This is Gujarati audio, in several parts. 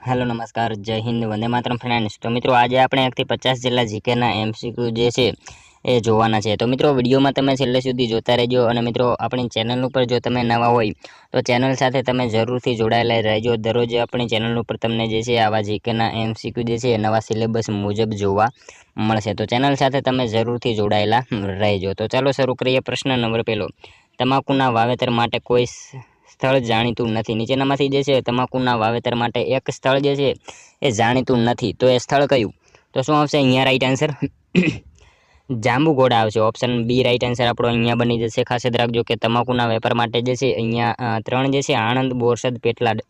હેલો, નમસ્કાર, જય હિન્દ, વંદે માતરમ ફ્રેન્ડ્સ. તો મિત્રો, આજે આપણે એકથી પચાસ જેટલા જીકેના એમસીક્યુ જે છે એ જોવાના છે. તો મિત્રો, વિડીયોમાં તમે છેલ્લે સુધી જોતા રહેજો અને મિત્રો, આપણી ચેનલ ઉપર જો તમે નવા હોય, તો ચેનલ સાથે તમે જરૂરથી જોડાયેલા રહેજો. દરરોજ આપણી ચેનલ ઉપર તમને જે છે આવા જીકેના એમસીક્યુ જે છે એ નવા સિલેબસ મુજબ જોવા મળશે. તો ચેનલ સાથે તમે જરૂરથી જોડાયેલા રહેજો. તો ચાલો, શરૂ કરીએ પ્રશ્ન નંબર પહેલો. તમાકુના વાવેતર માટે કોઈ સ્થળ જાણીતું નથી. નીચેનામાંથી જે છે, તમાકુના વાવેતર માટે એક સ્થળ જે છે, એ જાણીતું નથી. તો એ સ્થળ કયું? તો શું આવશે? અહીંયા રાઈટ આન્સર જાંબુઘોડા આવશે. ઓપ્શન બી રાઈટ આન્સર આપણો અહીંયા બની જશે. ખાસ યાદ રાખજો કે તમાકુના વેપાર માટે જે છે, અહીંયા ત્રણ જે છે, આણંદ, બોરસદ, પેટલાદ.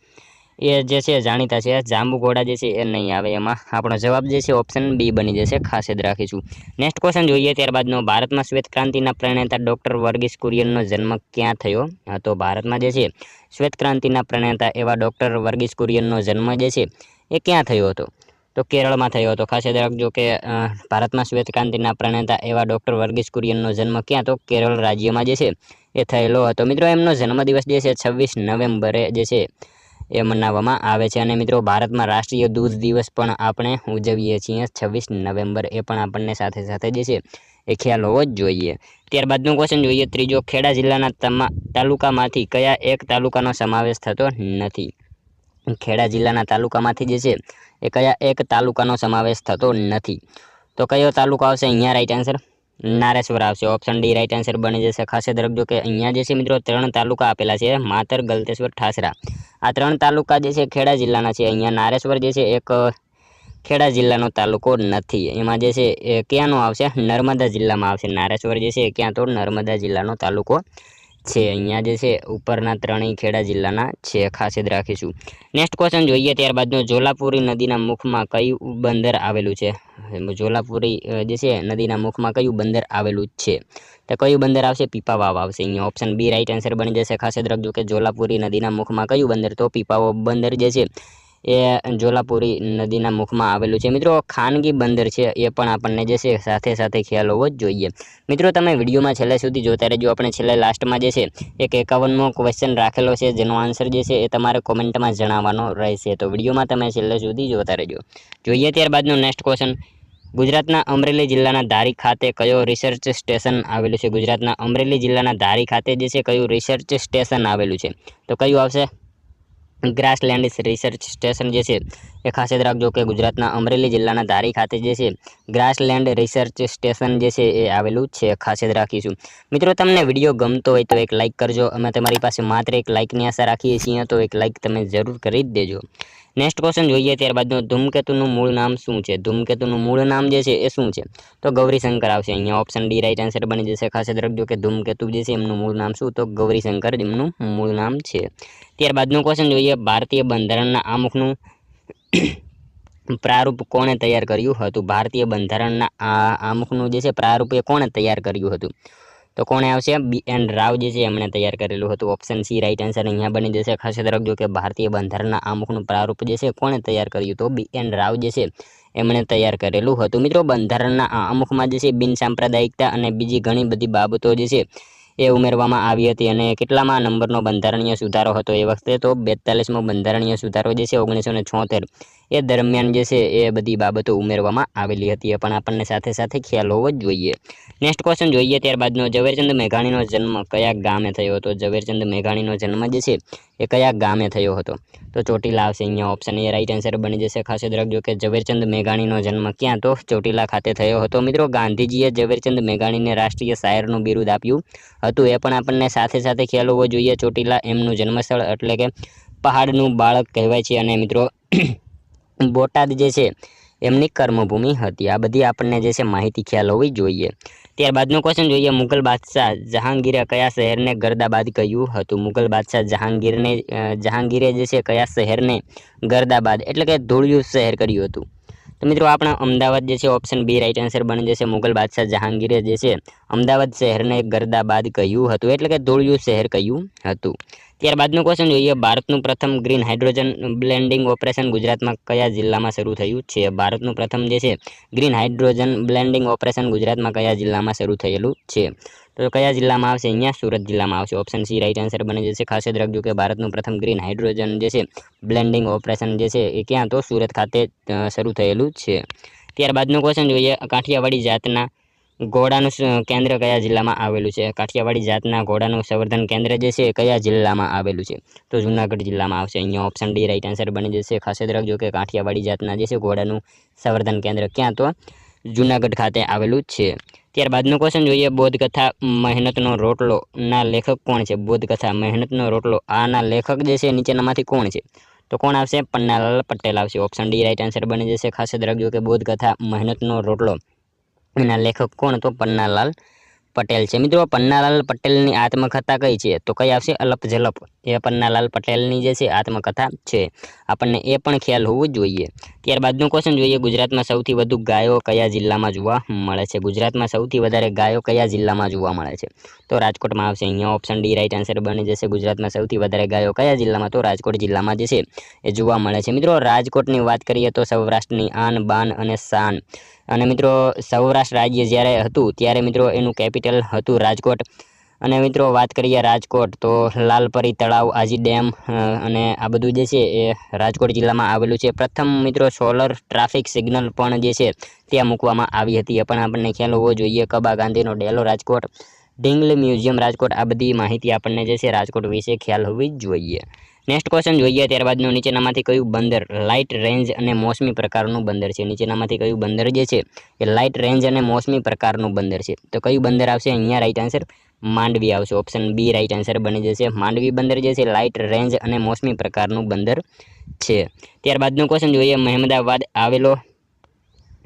એ જે છે જાણીતા છે. જાંબુઘોડા જે છે એ નહીં આવે એમાં. આપણો જવાબ જે છે ઓપ્શન બી બની જશે. ખાસ યાદ રાખીશું. નેક્સ્ટ ક્વેશ્ચન જોઈએ. ત્યારબાદનો ભારતમાં શ્વેત ક્રાંતિના પ્રણેતા ડૉક્ટર વર્ગીસ કુરિયનનો જન્મ ક્યાં થયો? તો ભારતમાં જે છે, શ્વેત ક્રાંતિના પ્રણેતા એવા ડૉક્ટર વર્ગીસ કુરિયનનો જન્મ જે છે, એ ક્યાં થયો હતો? તો કેરળમાં થયો હતો. ખાસ યાદ રાખજો કે ભારતમાં શ્વેત ક્રાંતિના પ્રણેતા એવા ડૉક્ટર વર્ગીસ કુરિયનનો જન્મ ક્યાં તો કેરળ રાજ્યમાં જે છે, એ થયેલો હતો. મિત્રો, એમનો જન્મદિવસ જે છે, છવ્વીસ નવેમ્બરે જે છે એ મનાવવામાં આવે છે. અને મિત્રો, ભારતમાં રાષ્ટ્રીય દૂધ દિવસ પણ આપણે ઉજવીએ છીએ. છવ્વીસ નવેમ્બર એ પણ આપણને સાથે સાથે જે છે, એ ખ્યાલ હોવો જ જોઈએ. ત્યારબાદનું ક્વેશ્ચન જોઈએ. ત્રીજો, ખેડા જિલ્લાના તાલુકામાંથી કયા એક તાલુકાનો સમાવેશ થતો નથી? ખેડા જિલ્લાના તાલુકામાંથી જે છે, એ કયા એક તાલુકાનો સમાવેશ થતો નથી? તો કયો તાલુકો આવશે? અહીંયા રાઈટ આન્સર નારેશ્વર આવશે. ઓપ્શન ડી રાઈટ આન્સર બની જશે. ખાસ યાદ કે અહીંયા જે છે મિત્રો, ત્રણ તાલુકા આપેલા છે. માતર, ગલતેશ્વર, ઠાસરા. આ ત્રણ તાલુકા જે છે, ખેડા જિલ્લાના છે. અહીંયા નારેશ્વર જે છે, એક ખેડા જિલ્લાનો તાલુકો નથી. એમાં જે છે, એ ક્યાંનો આવશે? નર્મદા જિલ્લામાં આવશે. નારેશ્વર જે છે ક્યાં તો નર્મદા જિલ્લાનો તાલુકો છે. અહીંયા જે છે, ઉપરના ત્રણેય ખેડા જિલ્લાના છે, ખાસ યાદ રાખીશું. નેક્સ્ટ ક્વેશ્ચન જોઈએ ત્યારબાદનો. જોલાપુરી નદીના મુખમાં કયું બંદર આવેલું છે? જોલાપુરી જે છે, નદીના મુખમાં કયું બંદર આવેલું છે? તો કયું બંદર આવશે? પીપાવાવ આવશે. અહીંયા ઓપ્શન બી રાઈટ આન્સર બની જશે. ખાસ યાદ રાખજો કે જોલાપુરી નદીના મુખમાં કયું બંદર? તો પીપાવાવ બંદર જે છે એ જોલાપુરી નદીના મુખમાં આવેલું છે. મિત્રો, ખાનગી બંદર છે એ પણ આપણને જે છે સાથે સાથે ખ્યાલ હોવો જ જોઈએ. મિત્રો, તમે વિડીયોમાં છેલ્લે સુધી જોતા રહેજો. આપણે છેલ્લે લાસ્ટમાં જે છે એક એકાવનમો ક્વેશ્ચન રાખેલો છે. જેનો આન્સર જે છે એ તમારે કોમેન્ટમાં જણાવવાનો રહેશે. તો વિડીયોમાં તમે છેલ્લે સુધી જોતા રહેજો. જોઈએ ત્યારબાદનો નેક્સ્ટ ક્વેશ્ચન ગુજરાતના અમરેલી જિલ્લાના ધારી ખાતે કયો રિસર્ચ સ્ટેશન આવેલું છે? ગુજરાતના અમરેલી જિલ્લાના ધારી ખાતે જે છે કયું રિસર્ચ સ્ટેશન આવેલું છે? તો કયું આવશે? ગ્રાસલેન્ડ રિસર્ચ સ્ટેશન જે છે એ ખાસ યાદ રાખજો કે ગુજરાતના અમરેલી જિલ્લાના ધારી ખાતે જે છે ગ્રાસલેન્ડ રિસર્ચ સ્ટેશન જે છે, એ આવેલું છે, ખાસ યાદ રાખીશું. મિત્રો, તમને વીડિયો ગમતો હોય તો એક લાઇક કરજો. અમે તમારી પાસે માત્ર એક લાઇકની આશા રાખીએ છીએ, તો એક લાઇક તમે જરૂર કરી જ દેજો. નેક્સ્ટ ક્વેશ્ચન જોઈએ ત્યારબાદનું, ધૂમકેતુનું મૂળ નામ શું છે? ધૂમકેતુનું મૂળ નામ જે છે, એ શું છે? તો ગૌરીશંકર આવશે. અહીંયા ઓપ્શન ડી રાઇટ આન્સર બની જશે. ખાસ યાદ રાખજો કે ધૂમકેતુ જે છે, એમનું મૂળ નામ શું? તો ગૌરીશંકર એમનું મૂળ નામ છે. ત્યારબાદનું ક્વેશ્ચન જોઈએ, ભારતીય બંધારણના આમુખનું પ્રારૂપ કોણે તૈયાર કર્યું હતું? ભારતીય બંધારણના આમુખનું જે છે પ્રારૂપ એ કોણે તૈયાર કર્યું હતું? તો કોણે આવશે? બી એન રાવ જે છે એમણે તૈયાર કરેલું હતું. ઓપ્શન સી રાઈટ આન્સર અહીંયા બની જશે. ખાસ રાખજો કે ભારતીય બંધારણના આમુખનું પ્રારૂપ જે છે કોણે તૈયાર કર્યું તો બી એન રાવ જે છે એમણે તૈયાર કરેલું હતું. મિત્રો, બંધારણના આમુખમાં જે છે બિનસાંપ્રદાયિકતા અને બીજી ઘણી બધી બાબતો જે છે એ ઉમેરવામાં આવી હતી અને કેટલામાં નંબરનો બંધારણીય સુધારો હતો એ વખતે તો બેતાલીસમો બંધારણીય સુધારો જે છે ઓગણીસો ને એ દરમિયાન જે છે એ બધી બાબતો ઉમેરવામાં આવેલી હતી. પણ આપણને સાથે સાથે ખ્યાલ હોવો જ જોઈએ. નેક્સ્ટ ક્વેશ્ચન જોઈએ ત્યારબાદનો. ઝવેરચંદ મેઘાણીનો જન્મ કયા ગામે થયો હતો? ઝવેરચંદ મેઘાણીનો જન્મ જે છે એ કયા ગામે થયો હતો? તો ચોટીલા આવશે અહીંયા ઓપ્શન એ રાઈટ આન્સર બની જશે ખાસ યાદ રાખજો કે ઝવેરચંદ મેઘાણીનો જન્મ ક્યાં તો ચોટીલા ખાતે થયો હતો. મિત્રો, ગાંધીજીએ ઝવેરચંદ મેઘાણીને રાષ્ટ્રીય શાયરનું બિરુદ આપ્યું હતું. એ પણ આપણને સાથે સાથે ખ્યાલ હોવો જોઈએ. ચોટીલા એમનું જન્મસ્થળ એટલે કે પહાડનું બાળક કહેવાય છે. અને મિત્રો બોટાદ જે છે, એમની કર્મભૂમિ હતી. આ બધી આપણને જે છે, માહિતી ખ્યાલ હોવી જોઈએ. ત્યારબાદનો ક્વેશ્ચન જોઈએ. મુગલ બાદશાહ જહાંગીરે કયા શહેરને ગરદાબાદ કહ્યું હતું? મુગલ બાદશાહ જહાંગીરને જહાંગીરે જે છે, કયા શહેરને ગરદાબાદ એટલે કે ધૂળિયું શહેર કર્યું હતું? તો મિત્રો, આપણા અમદાવાદ જે છે ઓપ્શન બી રાઈટ આન્સર બની જશે મુગલ બાદશાહ જહાંગીરે જે છે અમદાવાદ શહેરને ગરદાબાદ કહ્યું હતું, એટલે કે ધૂળિયું શહેર કહ્યું હતું. ત્યારબાદનું ક્વેશ્ચન જોઈએ ભારતનું પ્રથમ ગ્રીન હાઇડ્રોજન બ્લેન્ડિંગ ઓપરેશન ગુજરાતમાં કયા જિલ્લામાં શરૂ થયું છે? ભારતનું પ્રથમ જે છે ગ્રીન હાઇડ્રોજન બ્લેન્ડિંગ ઓપરેશન ગુજરાતમાં કયા જિલ્લામાં શરૂ થયેલું છે? તો કયા જિલ્લામાં આવશે? અહીંયા સુરત જિલ્લામાં આવશે. ઓપ્શન સી રાઈટ આન્સર બની જશે. ખાસ યાદ રાખજો કે ભારતનું પ્રથમ ગ્રીન હાઇડ્રોજન જે છે બ્લેન્ડિંગ ઓપરેશન જે છે, એ ક્યાં? તો સુરત ખાતે શરૂ થયેલું છે. ત્યારબાદનું ક્વેશ્ચન જોઈએ, કાઠિયાવાડી જાતના ઘોડાનું કેન્દ્ર કયા જિલ્લામાં આવેલું છે? કાઠિયાવાડી જાતના ઘોડાનું સંવર્ધન કેન્દ્ર જે છે કયા જિલ્લામાં આવેલું છે? તો જુનાગઢ જિલ્લામાં આવશે. અહીંયા ઓપ્શન ડી રાઈટ આન્સર બની જશે. ખાસ યાદ રાખજો કે કાઠિયાવાડી જાતના જે છે ઘોડાનું સંવર્ધન કેન્દ્ર ક્યાં તો જુનાગઢ ખાતે આવેલું છે. ત્યારબાદનું ક્વેશ્ચન જોઈએ. બોધકથા મહેનતનો રોટલો ના લેખક કોણ છે? બોધકથા મહેનતનો રોટલો આના લેખક જે છે નીચેનામાંથી કોણ છે? તો કોણ આવશે? પન્નાલાલ પટેલ આવશે. ઓપ્શન ડી રાઈટ આન્સર બની જશે. ખાસ યાદ રાખજો કે બોધકથા મહેનતનો રોટલો એના લેખક કોણ તો પન્નાલાલ પટેલ છે. મિત્રો, પન્નાલાલ પટેલની આત્મકથા કઈ છે? તો કઈ આવશે? અલપ ઝલપ. એ પન્નાલાલ પટેલની જે છે, આત્મકથા છે. આપણને એ પણ ખ્યાલ હોવો જોઈએ. ત્યારબાદનું ક્વેશ્ચન જોઈએ, ગુજરાતમાં સૌથી વધુ ગાયો કયા જિલ્લામાં જોવા મળે છે? ગુજરાતમાં સૌથી વધારે ગાયો કયા જિલ્લામાં જોવા મળે છે? તો રાજકોટમાં આવશે. અહીંયા ઓપ્શન ડી રાઈટ આન્સર બની જશે. ગુજરાતમાં સૌથી વધારે ગાયો કયા જિલ્લામાં? તો રાજકોટ જિલ્લામાં જે છે, એ જોવા મળે છે. મિત્રો, રાજકોટની વાત કરીએ તો સૌરાષ્ટ્રની આન, બાન અને શાન અને મિત્રો, સૌરાષ્ટ્ર રાજ્ય જ્યારે હતું, ત્યારે મિત્રો, એનું કેપિટલ હતું રાજકોટ. અને મિત્રો, વાત કરીએ રાજકોટ, તો લાલપરી તળાવ, આજી ડેમ અને આ બધું જે છે એ રાજકોટ જિલ્લામાં આવેલું છે. પ્રથમ મિત્રો, સોલર ટ્રાફિક સિગ્નલ પણ જે છે ત્યાં મૂકવામાં આવી હતી. એ પણ આપણને ખ્યાલ હોવો જોઈએ. કબા ગાંધીનો ડેલો રાજકોટ, ઢીંગલી મ્યુઝિયમ રાજકોટ, આ બધી માહિતી આપણને જે છે રાજકોટ વિશે ખ્યાલ હોવી જોઈએ. નેક્સ્ટ ક્વેશ્ચન જોઈએ ત્યારબાદનું. નીચેનામાંથી કયું બંદર લાઇટ રેન્જ અને મોસમી પ્રકારનું બંદર છે? નીચેનામાંથી કયું બંદર જે છે એ લાઇટ રેન્જ અને મોસમી પ્રકારનું બંદર છે? તો કયું બંદર આવશે? અહીંયા રાઈટ આન્સર માંડવી આવશે. ઓપ્શન બી રાઈટ આન્સર બની જશે. માંડવી બંદર જે છે લાઇટ રેન્જ અને મોસમી પ્રકારનું બંદર છે. ત્યારબાદનું ક્વેશ્ચન જોઈએ. મહેમદાવાદ આવેલો,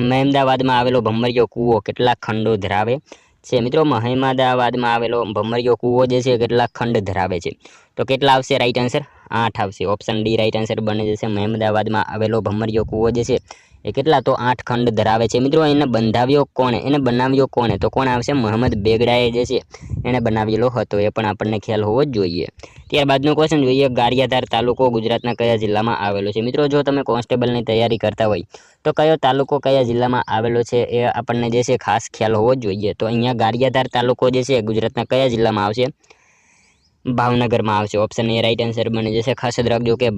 મહેમદાવાદમાં આવેલો ભમરિયો કૂવો કેટલા ખંડો ધરાવે છે? મિત્રો, મહેમદાવાદમાં આવેલો ભમરિયો કૂવો જે છે કેટલા ખંડ ધરાવે છે? તો કેટલા આવશે? રાઈટ આન્સર આઠ આવશે. ઓપ્શન ડી રાઈટ આન્સર બની જશે. મહેમદાવાદમાં આવેલો ભમરિયો કૂવો જે છે, એ કેટલા? તો આઠ ખંડ ધરાવે છે. મિત્રો, એને બંધાવ્યો કોણે? એને બનાવ્યો કોણે? તો કોણ આવશે? મોહમ્મદ બેગડાએ જે છે એણે બનાવેલો હતો. એ પણ આપણને ખ્યાલ હોવો જ જોઈએ. ત્યારબાદનો ક્વેશ્ચન જોઈએ. ગારિયાધાર તાલુકો ગુજરાતના કયા જિલ્લામાં આવેલો છે? મિત્રો, જો તમે કોન્સ્ટેબલની તૈયારી કરતા હોય, તો કયો તાલુકો કયા જિલ્લામાં આવેલો છે, એ આપણને જે છે, ખાસ ખ્યાલ હોવો જોઈએ. તો અહીંયા ગારિયાધાર તાલુકો જે છે, ગુજરાતના કયા જિલ્લામાં આવશે? ભાવનગરમાં આવશે. ઓપ્શન એ રાઈટ આન્સર બની જશે. ખાસ યાદ રાખજો કે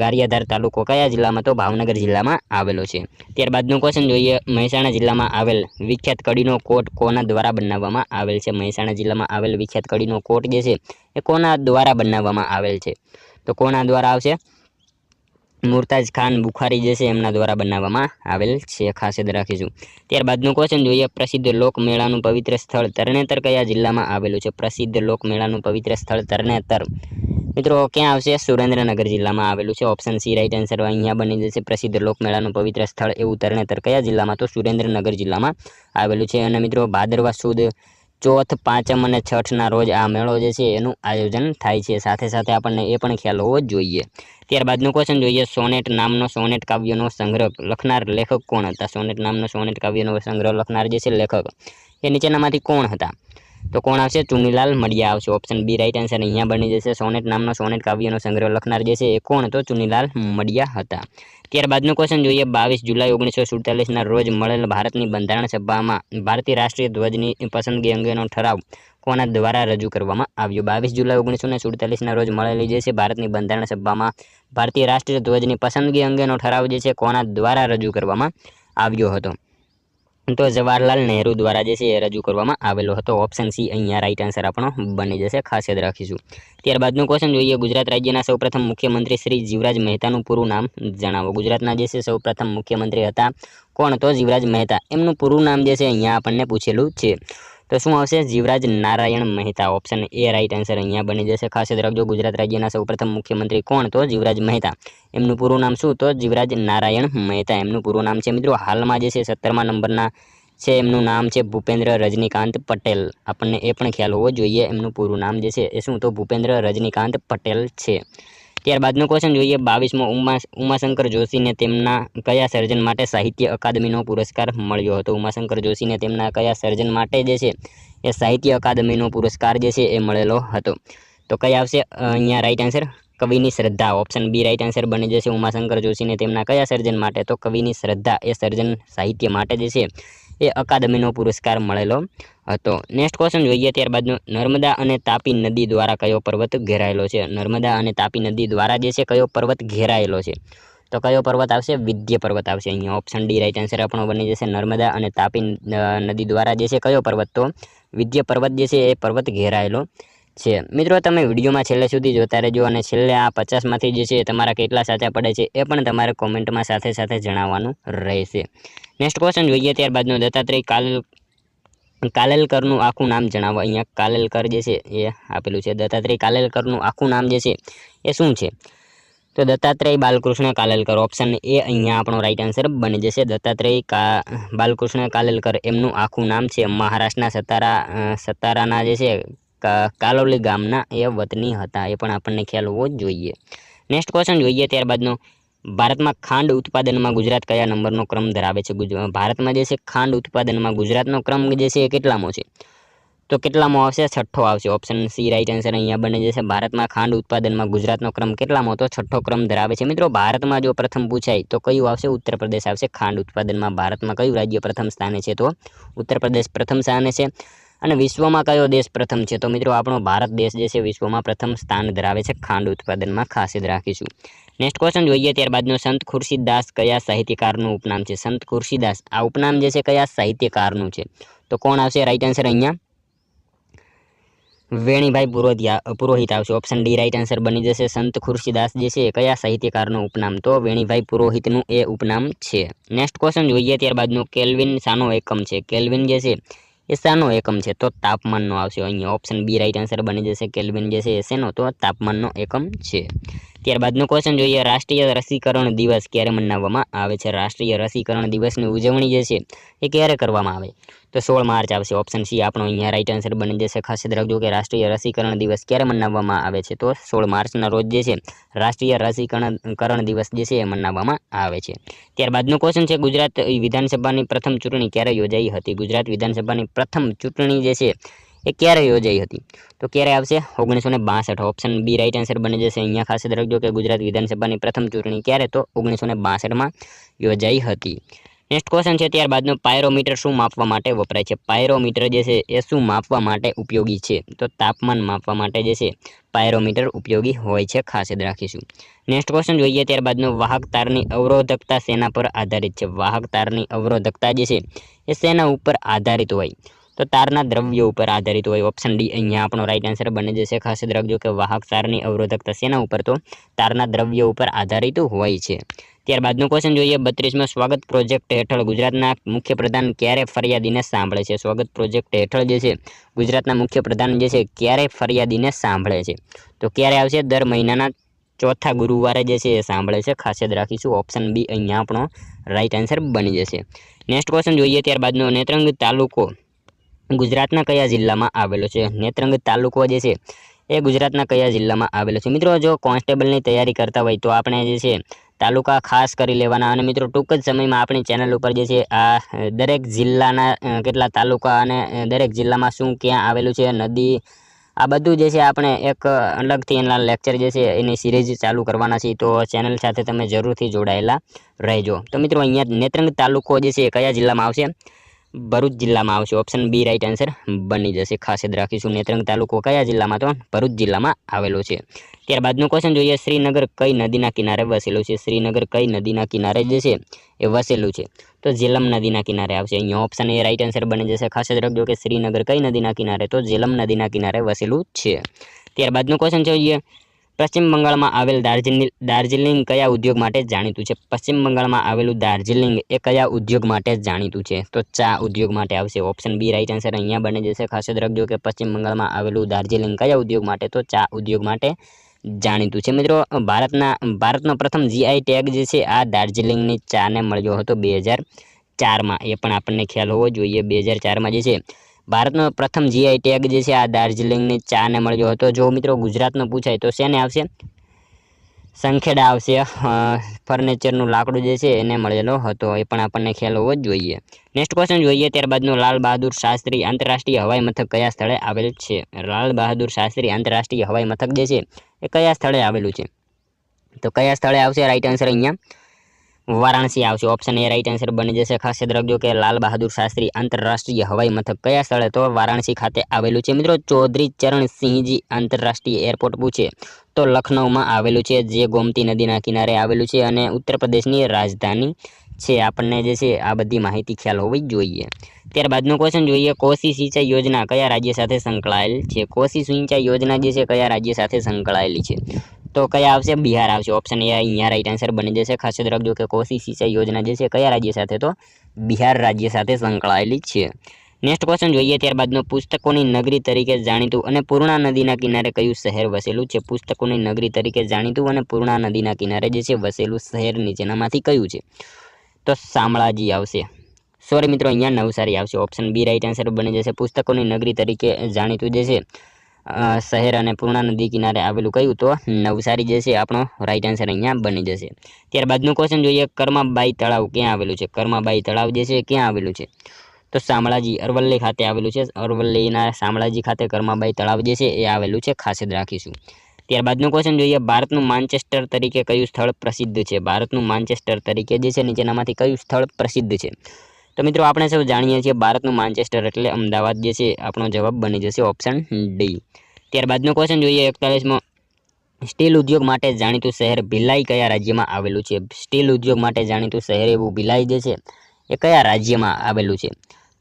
ગારિયાધાર તાલુકો કયા જિલ્લામાં તો ભાવનગર જિલ્લામાં આવેલો છે. ત્યારબાદનું ક્વેશ્ચન જોઈએ. મહેસાણા જિલ્લામાં આવેલ વિખ્યાત કડીનો કોટ કોના દ્વારા બનાવવામાં આવેલ છે? મહેસાણા જિલ્લામાં આવેલ વિખ્યાત કડીનો કોટ જે છે, એ કોના દ્વારા બનાવવામાં આવેલ છે? તો કોના દ્વારા આવશે? મુરતાજ ખાન બુખારી જે છે એમના દ્વારા બનાવવામાં આવેલ છે, ખાસ યાદ રાખીશું. ત્યારબાદનું ક્વેશ્ચન જોઈએ, પ્રસિદ્ધ લોકમેળાનું પવિત્ર સ્થળ તરણેતર કયા જિલ્લામાં આવેલું છે? પ્રસિદ્ધ લોકમેળાનું પવિત્ર સ્થળ તરણેતર. મિત્રો, ક્યાં આવશે? સુરેન્દ્રનગર જિલ્લામાં આવેલું છે. ઓપ્શન સી રાઈટ આન્સર અહીંયા બની જશે. પ્રસિદ્ધ લોકમેળાનું પવિત્ર સ્થળ એવું તરણેતર કયા જિલ્લામાં? તો સુરેન્દ્રનગર જિલ્લામાં આવેલું છે. અને મિત્રો, ભાદરવા સુદ ચોથ, પાંચમ અને છઠના રોજ આ મેળો જે છે એનું આયોજન થાય છે. સાથે સાથે આપણને એ પણ ખ્યાલ હોવો જોઈએ. ત્યારબાદનું ક્વેશ્ચન જોઈએ. સોનેટ નામનો સોનેટ કાવ્યનો સંગ્રહ લખનાર લેખક કોણ હતા? સોનેટ નામનો સોનેટ કાવ્યનો સંગ્રહ લખનાર જે છે લેખક. એ નીચેનામાંથી કોણ હતા? તો કોણ આવશે? ચુનીલાલ મડિયા આવશે. ઓપ્શન બી રાઈટ આન્સર અહીંયા બની જશે. સોનેટ નામનો સોનેટ કાવ્યનો સંગ્રહ લખનાર જે છે એ કોણ તો ચુનીલાલ મડિયા હતા. ત્યારબાદનું ક્વેશ્ચન જોઈએ. બાવીસ જુલાઈ ઓગણીસો સુડતાલીસના રોજ મળેલ ભારતની બંધારણ સભામાં ભારતીય રાષ્ટ્રીય ધ્વજની પસંદગી અંગેનો ઠરાવ કોના દ્વારા રજૂ કરવામાં આવ્યો? બાવીસ જુલાઈ ઓગણીસો ને સુડતાલીસના રોજ મળેલી જે છે ભારતની બંધારણ સભામાં ભારતીય રાષ્ટ્રીય ધ્વજની પસંદગી અંગેનો ઠરાવ જે છે કોના દ્વારા રજૂ કરવામાં આવ્યો હતો? તો જવાહરલાલ નહેરુ દ્વારા જે છે એ રજૂ કરવામાં આવેલો હતો. ઓપ્શન સી અહીંયા રાઇટ આન્સર આપણો બની જશે. ખાસ યાદ રાખીશું. ત્યારબાદનું ક્વેશ્ચન જોઈએ. ગુજરાત રાજ્યના સૌપ્રથમ મુખ્યમંત્રી શ્રી જીવરાજ મહેતાનું પૂરું નામ જણાવો. ગુજરાતના જે છે સૌપ્રથમ મુખ્યમંત્રી હતા કોણ? તો જીવરાજ મહેતા. એમનું પૂરું નામ જે છે અહીંયા આપણને પૂછેલું છે. તો શું આવશે? Jivraj Narayan Mehta. Option A right answer અહીંયા બની જશે. ખાસ યાદ રાખજો, ગુજરાત રાજ્યના સૌપ્રથમ મુખ્યમંત્રી કોણ? તો જીવરાજ મહેતા. એમનું પૂરું નામ શું? તો જીવરાજ નારાયણ મહેતા. એમનું પૂરું નામ છે મિત્રો હાલમાં જે છે, સત્તરમા નંબરના છે, એમનું નામ છે ભૂપેન્દ્ર રજનીકાંત પટેલ. આપણને એ પણ ખ્યાલ હોવો જોઈએ, એમનું પૂરું નામ જે છે, એ શું? તો ભૂપેન્દ્ર રજનીકાંત પટેલ છે. ત્યારબાદનો ક્વેશ્ચન જોઈએ. બાવીસમો ઉમા, ઉમાશંકર જોશીને તેમના કયા સર્જન માટે સાહિત્ય અકાદમીનો પુરસ્કાર મળ્યો હતો? ઉમાશંકર જોશીને તેમના કયા સર્જન માટે જે છે એ સાહિત્ય અકાદમીનો પુરસ્કાર જે છે એ મળેલો હતો? તો કયા આવશે? અહીંયા રાઈટ આન્સર કવિની શ્રદ્ધા. ઓપ્શન બી રાઈટ આન્સર બની જશે ઉમાશંકર જોશીને તેમના કયા સર્જન માટે? તો કવિની શ્રદ્ધા એ સર્જન સાહિત્ય માટે જે છે એ અકાદમીનો પુરસ્કાર મળેલો. હતો. નેક્સ્ટ ક્વેશ્ચન જોઈએ ત્યારબાદનો નર્મદા અને તાપી નદી દ્વારા કયો પર્વત ઘેરાયેલો છે? નર્મદા અને તાપી નદી દ્વારા જે છે કયો પર્વત ઘેરાયેલો છે? તો કયો પર્વત આવશે? વિદ્ય પર્વત આવશે. અહીંયા ઓપ્શન ડી રાઈટ આન્સર આપણો બની જશે. નર્મદા અને તાપી નદી દ્વારા જે છે કયો પર્વત? તો વિદ્ય પર્વત જે છે એ પર્વત ઘેરાયેલો છે. મિત્રો, તમે વિડીયોમાં છેલ્લે સુધી જોતા રહેજો અને છેલ્લે આ પચાસમાંથી જે છે તમારા કેટલા સાચા પડે છે એ પણ તમારે કોમેન્ટમાં સાથે સાથે જણાવવાનું રહેશે. નેક્સ્ટ ક્વેશ્ચન જોઈએ ત્યારબાદનો દત્તાત્રેય કાલ કાલેલકરનું આખું નામ જણાવો. અહીંયા કાલેલકર જે છે એ આપેલું છે. દત્તાત્રેય કાલેલકરનું આખું નામ જે છે એ શું છે? તો દત્તાત્રેય બાલકૃષ્ણ કાલેલકર. ઓપ્શન એ અહીંયા આપણો રાઈટ આન્સર બની જશે. દત્તાત્રેય કા, બાલકૃષ્ણ કાલેલકર એમનું આખું નામ છે. મહારાષ્ટ્રના સતારા સતારાના જે છે કાલોલી ગામના એ વતની હતા. એ પણ આપણને ખ્યાલ હોવો જોઈએ. નેક્સ્ટ ક્વેશ્ચન જોઈએ ત્યારબાદનો. ભારતમાં ખાંડ ઉત્પાદનમાં ગુજરાત કયા નંબરનો ક્રમ ધરાવે છે? ભારતમાં જે છે ખાંડ ઉત્પાદનમાં ગુજરાતનો ક્રમ જે છે એ કેટલામો છે? તો કેટલામો આવશે? છઠ્ઠો આવશે. ઓપ્શન સી રાઈટ આન્સર અહીંયા બને જશે. ભારતમાં ખાંડ ઉત્પાદનમાં ગુજરાતનો ક્રમ કેટલામો? તો છઠ્ઠો ક્રમ ધરાવે છે. મિત્રો, ભારતમાં જો પ્રથમ પૂછાય તો કયું આવશે? ઉત્તર પ્રદેશ આવશે. ખાંડ ઉત્પાદનમાં ભારતમાં કયું રાજ્ય પ્રથમ સ્થાને છે? તો ઉત્તર પ્રદેશ પ્રથમ સ્થાને છે. અને વિશ્વમાં કયો દેશ પ્રથમ છે? તો મિત્રો, આપણો ભારત દેશ જે છે વિશ્વમાં પ્રથમ સ્થાન ધરાવે છે ખાંડ ઉત્પાદનમાં. ખાસ યાદ રાખીશું. નેક્સ્ટ ક્વેશ્ચન જોઈએ ત્યારબાદનો સંત ખુરશીદાસ કયા સાહિત્યકારનું ઉપનામ છે? સંત ખુરશીદાસ, આ ઉપનામ જે છે કયા સાહિત્યકારનું છે? તો કોણ આવશે? રાઈટ આન્સર અહીંયા. વેણીભાઈ પુરોહિયા પુરોહિત આવશે. ઓપ્શન ડી રાઈટ આન્સર બની જશે. સંત ખુરશીદાસ જે છે કયા સાહિત્યકારનું ઉપનામ? તો વેણીભાઈ પુરોહિતનું એ ઉપનામ છે. નેક્સ્ટ ક્વેશ્ચન જોઈએ ત્યારબાદનું. કેલ્વિન શાનો એકમ છે. કેલ્વિન જે છે એ શાનો એકમ છે. તો તાપમાનનો આવશે અહીંયા. ઓપ્શન બી રાઈટ આન્સર બની જશે. કેલ્વિન જે છે એ શેનો? તો તાપમાનનો એકમ છે. ત્યારબાદનો ક્વેશ્ચન જોઈએ. રાષ્ટ્રીય રસીકરણ દિવસ ક્યારે મનાવવામાં આવે છે? રાષ્ટ્રીય રસીકરણ દિવસની ઉજવણી જે છે, એ ક્યારે કરવામાં આવે? તો સોળ માર્ચ આવશે. ઓપ્શન સી આપણો અહીંયા રાઈટ આન્સર બની જશે. ખાસ યાદ રાખજો કે રાષ્ટ્રીય રસીકરણ દિવસ ક્યારે મનાવવામાં આવે છે? તો સોળ માર્ચના રોજ જે છે, રાષ્ટ્રીય રસીકરણ કરણ દિવસ જે છે, એ મનાવવામાં આવે છે. ત્યારબાદનો ક્વેશ્ચન છે, ગુજરાત વિધાનસભાની પ્રથમ ચૂંટણી ક્યારે યોજાઈ હતી? ગુજરાત વિધાનસભાની પ્રથમ ચૂંટણી જે છે એ ક્યારે યોજાઈ હતી? તો ક્યારે આવશે? ઓગણીસો ને બાસઠ. ઓપ્શન બી રાઇટ આન્સર બની જશે. અહીંયા ખાસ યાદ રાખજો કે ગુજરાત વિધાનસભાની પ્રથમ ચૂંટણી ક્યારે? તો ઓગણીસો ને બાસઠમાં યોજાઈ હતી. નેક્સ્ટ ક્વેશ્ચન છે. ત્યારબાદનો પાયરોમીટર શું માપવા માટે વપરાય છે? પાયરોમીટર જે છે, એ શું માપવા માટે ઉપયોગી છે? તો તાપમાન માપવા માટે જે છે, પાયરોમીટર ઉપયોગી હોય છે. ખાસ યાદ રાખીશું. નેક્સ્ટ ક્વેશ્ચન જોઈએ. ત્યારબાદનો વાહક તારની અવરોધકતા શેના પર આધારિત છે. વાહક તારની અવરોધકતા જે છે, એ શેના ઉપર આધારિત હોય. તો તારના દ્રવ્ય ઉપર આધારિત હોય. ઓપ્શન ડી અહીંયા આપણો રાઈટ આન્સર બની જશે. ખાસ યાદ રાખજો કે વાહક તારની અવરોધકતા શેના ઉપર તો તારના દ્રવ્યો ઉપર આધારિત હોય છે. ત્યારબાદનું ક્વેશ્ચન જોઈએ. બત્રીસમાં, સ્વાગત પ્રોજેક્ટ હેઠળ ગુજરાતના મુખ્યપ્રધાન ક્યારે ફરિયાદીને સાંભળે છે? સ્વાગત પ્રોજેક્ટ હેઠળ જે છે, ગુજરાતના મુખ્યપ્રધાન જે છે, ક્યારે ફરિયાદીને સાંભળે છે? તો ક્યારે આવશે? દર મહિનાના ચોથા ગુરુવારે જે છે, એ સાંભળે છે. ખાસ યાદ રાખીશું. ઓપ્શન બી અહીંયા આપણો રાઈટ આન્સર બની જશે. નેક્સ્ટ ક્વેશ્ચન જોઈએ. ત્યારબાદનો નેત્રંગ તાલુકો ગુજરાતના કયા જિલ્લામાં આવેલો છે? નેત્રંગ તાલુકો જે છે, એ ગુજરાતના કયા જિલ્લામાં આવેલો છે? મિત્રો, જો કોન્સ્ટેબલની તૈયારી કરતા હોય તો આપણે જે છે, તાલુકા ખાસ કરી લેવાના અને મિત્રો, ટૂંક જ સમયમાં આપણી ચેનલ ઉપર જે છે, આ દરેક જિલ્લાના કેટલા તાલુકા અને દરેક જિલ્લામાં શું ક્યાં આવેલું છે, નદી, આ બધું જે છે, આપણે એક અલગથી એના લેક્ચર જે છે, એની સિરીઝ ચાલુ કરવાના છે તો ચેનલ સાથે તમે જરૂરથી જોડાયેલા રહેજો. તો મિત્રો, અહીંયા નેત્રંગ તાલુકો જે છે, કયા જિલ્લામાં આવશે? ભરૂચ જિલ્લામાં આવશે. ઓપ્શન બી રાઈટ આન્સર બની જશે. ખાસ યાદ રાખીશું, નેત્રંગ તાલુકો કયા જિલ્લામાં તો ભરૂચ જિલ્લામાં આવેલો છે. ત્યારબાદનું ક્વેશ્ચન જોઈએ, શ્રીનગર કઈ નદીના કિનારે વસેલું છે? શ્રીનગર કઈ નદીના કિનારે જે છે, એ વસેલું છે. તો ઝેલમ નદીના કિનારે આવશે. અહીંયા ઓપ્શન એ રાઈટ આન્સર બની જશે. ખાસ યાદ રાખજો કે શ્રીનગર કઈ નદીના કિનારે તો ઝેલમ નદીના કિનારે વસેલું છે. ત્યારબાદનું ક્વેશ્ચન જોઈએ પશ્ચિમ બંગાળમાં આવેલ દાર્જિલિંગ દાર્જિલિંગ કયા ઉદ્યોગ માટે જાણીતું છે? પશ્ચિમ બંગાળમાં આવેલું દાર્જિલિંગ એ કયા ઉદ્યોગ માટે જાણીતું છે? તો ચા ઉદ્યોગ માટે આવશે ઓપ્શન બી, રાઈટ આન્સર અહીંયા બની જશે ખાસ યાદ રાખજો કે પશ્ચિમ બંગાળમાં આવેલું દાર્જિલિંગ કયા ઉદ્યોગ માટે, તો ચા ઉદ્યોગ માટે જાણીતું છે. મિત્રો, ભારતના, ભારતનો પ્રથમ જીઆઈ ટેગ જે છે, આ દાર્જિલિંગની ચાને મળ્યો હતો બે હજાર ચારમાં. એ પણ આપણને ખ્યાલ હોવો જોઈએ. બે હજાર ચારમાં જે છે ભારતનો પ્રથમ જીઆઈ ટેગ જે છે, આ દાર્જિલિંગની ચાને મળ્યો હતો. જો મિત્રો ગુજરાતનો પૂછાય તો શેને આવશે? સંખેડા આવશે. ફર્નિચરનું લાકડું જે છે, એને મળેલો હતો. એ પણ આપણને ખ્યાલ હોવો જ જોઈએ. નેક્સ્ટ ક્વેશ્ચન જોઈએ. ત્યારબાદનું લાલ બહાદુર શાસ્ત્રી આંતરરાષ્ટ્રીય હવાઈ મથક કયા સ્થળે આવેલ છે? લાલ બહાદુર શાસ્ત્રી આંતરરાષ્ટ્રીય હવાઈ મથક જે છે, એ કયા સ્થળે આવેલું છે? તો કયા સ્થળે આવશે? રાઈટ આન્સર અહીંયા. વારાણસી આવશે. ઓપ્શન એ રાઇટ આન્સર બની જશે. ખાસ યાદ રાખજો કે લાલ બહાદુર શાસ્ત્રી આંતરરાષ્ટ્રીય હવાઈ મથક કયા સ્થળે? તો વારાણસી ખાતે આવેલું છે. મિત્રો, ચૌધરી ચરણસિંહજી આંતરરાષ્ટ્રીય એરપોર્ટ પૂછે. તો લખનૌમાં આવેલું છે, જે ગોમતી નદીના કિનારે આવેલું છે અને ઉત્તર પ્રદેશની રાજધાની છે. આપણને જે છે, આ બધી માહિતી ખ્યાલ હોવી જોઈએ. ત્યારબાદનો ક્વેશ્ચન જોઈએ, કોશી સિંચાઈ યોજના કયા રાજ્ય સાથે સંકળાયેલ છે? કોશી સિંચાઈ યોજના જે છે, કયા રાજ્ય સાથે સંકળાયેલી છે? તો કયા આવશે? બિહાર આવશે. ઓપ્શન એ અહીંયા રાઈટ આન્સર બની જશે. ખાસ યાદ રાખજો કે કોશી સિંચાઈ યોજના જે છે, કયા રાજ્ય સાથે? તો બિહાર રાજ્ય સાથે સંકળાયેલી છે. નેક્સ્ટ ક્વેશ્ચન જોઈએ, ત્યારબાદનો પુસ્તકોની નગરી તરીકે જાણીતું અને પૂર્ણા નદીના કિનારે કયું શહેર વસેલું છે? પુસ્તકોની નગરી તરીકે જાણીતું અને પૂર્ણા નદીના કિનારે જે છે, વસેલું શહેર નીચેનામાંથી કયું છે? તો શામળાજી આવશે. સોરી મિત્રો, અહીંયા નવસારી આવશે. ઓપ્શન બી રાઈટ આન્સર બની જશે. પુસ્તકોની નગરી તરીકે જાણીતું જે છે શહેર અને પૂર્ણા નદી કિનારે આવેલું કયું, તો નવસારી જે છે આપણો રાઈટ આન્સર અહીંયા બની જશે. ત્યારબાદનું ક્વેશ્ચન જોઈએ, કર્માબાઈ તળાવ ક્યાં આવેલું છે? કર્માબાઈ તળાવ જે છે ક્યાં આવેલું છે? તો શામળાજી અરવલ્લી ખાતે આવેલું છે. અરવલ્લીના શામળાજી ખાતે કર્માબાઈ તળાવ જે છે એ આવેલું છે. ખાસ જ રાખીશું. ત્યારબાદનું ક્વેશ્ચન જોઈએ, ભારતનું માન્ચેસ્ટર તરીકે કયું સ્થળ પ્રસિદ્ધ છે? ભારતનું માન્ચેસ્ટર તરીકે જે છે નીચેનામાંથી કયું સ્થળ પ્રસિદ્ધ છે? તો મિત્રો, આપણે સૌ જાણીએ છીએ ભારતનું માન્ચેસ્ટર એટલે અમદાવાદ જે છે, આપણો જવાબ બની જશે ઓપ્શન ડી ત્યારબાદનો ક્વેશ્ચન જોઈએ, એકતાલીસમાં. સ્ટીલ ઉદ્યોગ માટે જાણીતું શહેર ભિલાઈ કયા રાજ્યમાં આવેલું છે? સ્ટીલ ઉદ્યોગ માટે જાણીતું શહેર એવું ભિલાઈ જે છે, એ કયા રાજ્યમાં આવેલું છે?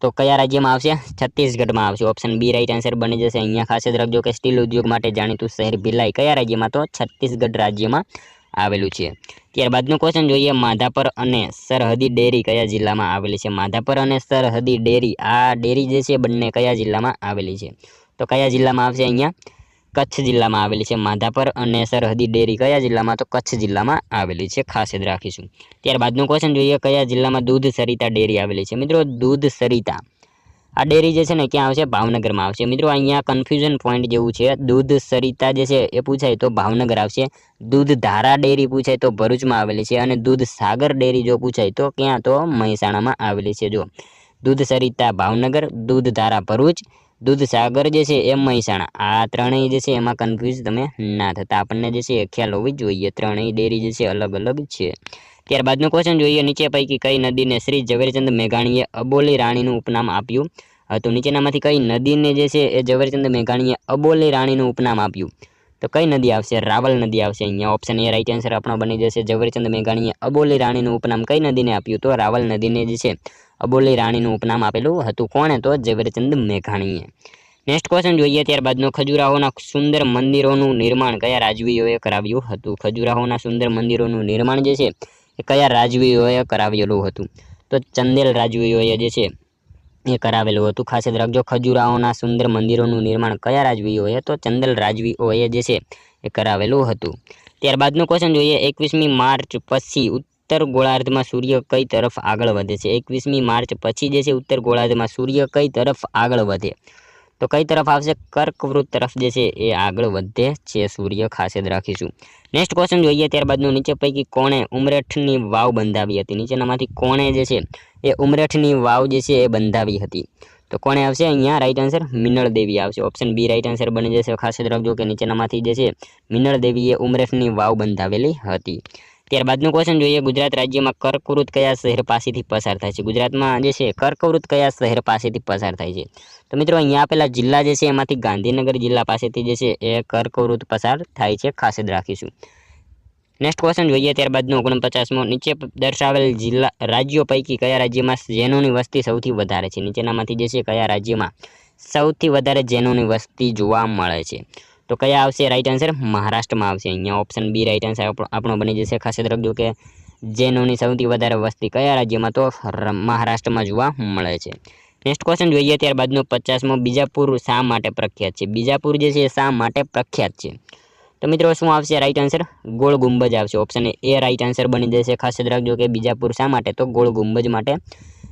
તો કયા રાજ્યમાં આવશે? છત્તીસગઢમાં આવશે. ઓપ્શન બી રાઈટ આન્સર બની જશે. અહીંયા ખાસ યાદ રાખજો કે સ્ટીલ ઉદ્યોગ માટે જાણીતું શહેર ભિલાઈ કયા રાજ્યમાં? તો છત્તીસગઢ રાજ્યમાં આવેલું છે. ત્યારબાદનું ક્વેશ્ચન જોઈએ માધાપર અને સરહદી ડેરી કયા જિલ્લામાં આવેલી છે? માધાપર અને સરહદી ડેરી, આ ડેરી જે છે બંને કયા જિલ્લામાં આવેલી છે? તો કયા જિલ્લામાં આવશે અહીંયા? કચ્છ જિલ્લામાં આવેલી છે માધાપર અને સરહદી ડેરી કયા જિલ્લામાં? તો કચ્છ જિલ્લામાં આવેલી છે. ખાસ યાદ રાખીશું. ત્યારબાદનું ક્વેશ્ચન જોઈએ કયા જિલ્લામાં દૂધ સરિતા ડેરી આવેલી છે? મિત્રો, દૂધ સરિતા આ ડેરી જે છે ને ક્યાં આવશે? ભાવનગરમાં આવશે. મિત્રો, અહીંયા કન્ફ્યુઝન પોઈન્ટ જેવું છે. દૂધ સરિતા જે છે, એ પૂછાય તો ભાવનગર આવશે. દૂધ ધારા ડેરી પૂછાય તો ભરૂચમાં આવેલી છે અને દૂધ સાગર ડેરી જો પૂછાય તો ક્યાં? તો મહેસાણામાં આવેલી છે. જો દૂધ સરિતા ભાવનગર, દૂધ ધારા ભરૂચ, દૂધ સાગર જે છે, એ મહેસાણા. આ ત્રણેય જે છે, એમાં કન્ફ્યુઝ તમે ના થતા. આપણને જે છે, એ ખ્યાલ હોવી જોઈએ. ત્રણેય ડેરી જે છે અલગ અલગ છે. ત્યારબાદનું ક્વેશ્ચન જોઈએ. નીચે પૈકી કઈ નદીને શ્રી ઝવેરચંદ મેઘાણીએ અબોલી રાણીનું ઉપનામ આપ્યું? હતું નીચેનામાંથી કઈ નદીને જે છે એ ઝવેરચંદ મેઘાણીએ અબોલી રાણીનું ઉપનામ આપ્યું? તો કઈ નદી આવશે? રાવલ નદી આવશે. અહીંયા ઓપ્શન એ રાઈટ આન્સર આપણો બની જશે. ઝવેરચંદ મેઘાણીએ અબોલી રાણીનું ઉપનામ કઈ નદીને આપ્યું? તો રાવલ નદીને જે છે, અબોલી રાણીનું ઉપનામ આપેલું હતું. કોણે? તો ઝવેરચંદ મેઘાણીએ. નેક્સ્ટ ક્વેશ્ચન જોઈએ. ત્યારબાદનો ખજુરાહોના સુંદર મંદિરોનું નિર્માણ કયા રાજવીઓએ કરાવ્યું હતું? ખજુરાહોના સુંદર મંદિરોનું નિર્માણ જે છે એ કયા રાજવીઓએ કરાવેલું હતું? તો ચંદેલ રાજવીઓએ જે છે, એ કરાવેલું હતું. ખાસ યાદ રાખજો ખજુરાઓના સુંદર મંદિરોનું નિર્માણ કયા રાજવીઓએ? તો ચંદેલ રાજવીઓએ જે છે, એ કરાવેલું હતું. ત્યારબાદનું ક્વેશ્ચન જોઈએ, એકવીસમી માર્ચ પછી ઉત્તર ગોળાર્ધમાં સૂર્ય કઈ તરફ આગળ વધે છે? એકવીસમી માર્ચ પછી જે છે, ઉત્તર ગોળાર્ધમાં સૂર્ય કઈ તરફ આગળ વધે? તો કઈ તરફ આવશે? કર્કવૃત તરફ જે છે એ આગળ વધે છે સૂર્ય, ખાસ યાદ રાખીશું. નેક્સ્ટ ક્વેશ્ચન જોઈએ ત્યારબાદનું. નીચે પૈકી કોણે ઉમરેઠની વાવ બંધાવી હતી? નીચેનામાંથી કોણે જે છે એ ઉમરેઠની વાવ જે છે એ બંધાવી હતી? તો કોણે આવશે? અહીંયા રાઈટ આન્સર મિનળ દેવી આવશે. ઓપ્શન બી રાઈટ આન્સર બની જશે. ખાસ યાદ રાખજો કે નીચેનામાંથી જે છે મિનળ દેવીએ ઉમરેઠની વાવ બંધાવેલી હતી. ત્યારબાદનું ક્વેશ્ચન જોઈએ. ગુજરાત રાજ્યમાં કર્કવૃત કયા શહેર પાસેથી પસાર થાય છે? ગુજરાતમાં જે છે, કર્કવૃત કયા શહેર પાસેથી પસાર થાય છે? તો મિત્રો, અહીંયા આપેલા જિલ્લા જે છે, એમાંથી ગાંધીનગર જિલ્લા પાસેથી જે છે, એ કર્કવૃત પસાર થાય છે. ખાસ રાખીશું. નેક્સ્ટ ક્વેશ્ચન જોઈએ. ત્યારબાદનો ઓગણપચાસમો. નીચે દર્શાવેલ જિલ્લા, રાજ્યો પૈકી કયા રાજ્યમાં જૈનોની વસ્તી સૌથી વધારે છે? નીચેનામાંથી જે છે, કયા રાજ્યમાં સૌથી વધારે જૈનોની વસ્તી જોવા મળે છે? તો કયા આવશે? રાઈટ આન્સર મહારાષ્ટ્રમાં આવશે. અહીંયા ઓપ્શન બી રાઈટ આન્સર આપણો બની જશે ખાસ યાદ રાખજો કે જૈનોની સૌથી વધારે વસ્તી કયા રાજ્યમાં તો મહારાષ્ટ્રમાં જોવા મળે છે. નેક્સ્ટ ક્વેશ્ચન જોઈએ ત્યારબાદનો પચાસમો. બીજાપુર શા માટે પ્રખ્યાત છે? બીજાપુર જે છે એ શા માટે પ્રખ્યાત છે? તો મિત્રો શું આવશે? રાઈટ આન્સર ગોળ ગુંબજ આવશે. ઓપ્શન એ રાઈટ આન્સર બની જશે. ખાસ યાદ રાખજો કે બીજાપુર શા માટે? તો ગોળ ગુંબજ માટે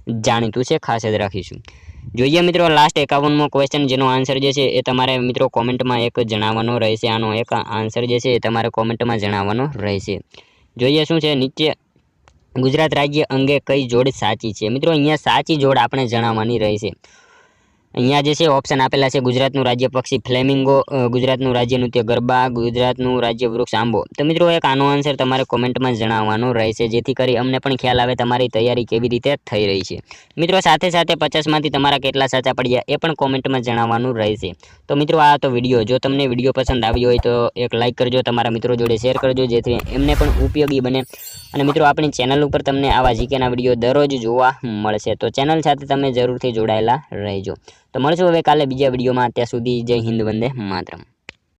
જાણીતું છે. ખાસ યાદ રાખીશું. જોઈએ મિત્રો લાસ્ટ એકાવનમો ક્વેશ્ચન જેનો આન્સર જે છે એ તમારે મિત્રો કોમેન્ટમાં એક જણાવવાનો રહેશે. આનો એક આન્સર જે છે એ તમારે કોમેન્ટમાં જણાવવાનો રહેશે. જોઈએ શું છે, નીચે ગુજરાત રાજ્ય અંગે કઈ જોડ સાચી છે? મિત્રો, અહીંયા સાચી જોડ આપણે જણાવવાની રહેશે. અહીંયા જે છે ઓપ્શન આપેલા છે, ગુજરાતનું રાજ્ય પક્ષી ફ્લેમિંગો ગુજરાતનું રાજ્ય નૃત્ય ગરબા, ગુજરાતનું રાજ્ય વૃક્ષ આંબો. તો મિત્રો, એક આનો આન્સર તમારે કોમેન્ટમાં જણાવવાનો રહેશે, જેથી કરી અમને પણ ખ્યાલ આવે તમારી તૈયારી કેવી રીતે થઈ રહી છે. મિત્રો, સાથે સાથે પચાસમાંથી તમારા કેટલા સાચા પડ્યા, એ પણ કોમેન્ટમાં જણાવવાનું રહેશે. તો મિત્રો, આ તો વીડિયો. જો તમને વીડિયો પસંદ આવ્યો હોય, તો એક લાઇક કરજો, તમારા મિત્રો જોડે શેર કરજો, જેથી એમને પણ ઉપયોગી બને. અને મિત્રો, આપણી ચેનલ ઉપર તમને આવા જીકેના વીડિયો દરરોજ જોવા મળશે. તો ચેનલ સાથે તમે જરૂરથી જોડાયેલા રહેજો. તો મળશું હવે કાલે બીજા વિડીયોમાં. ત્યાં સુધી જય હિન્દ વંદે માતરમ.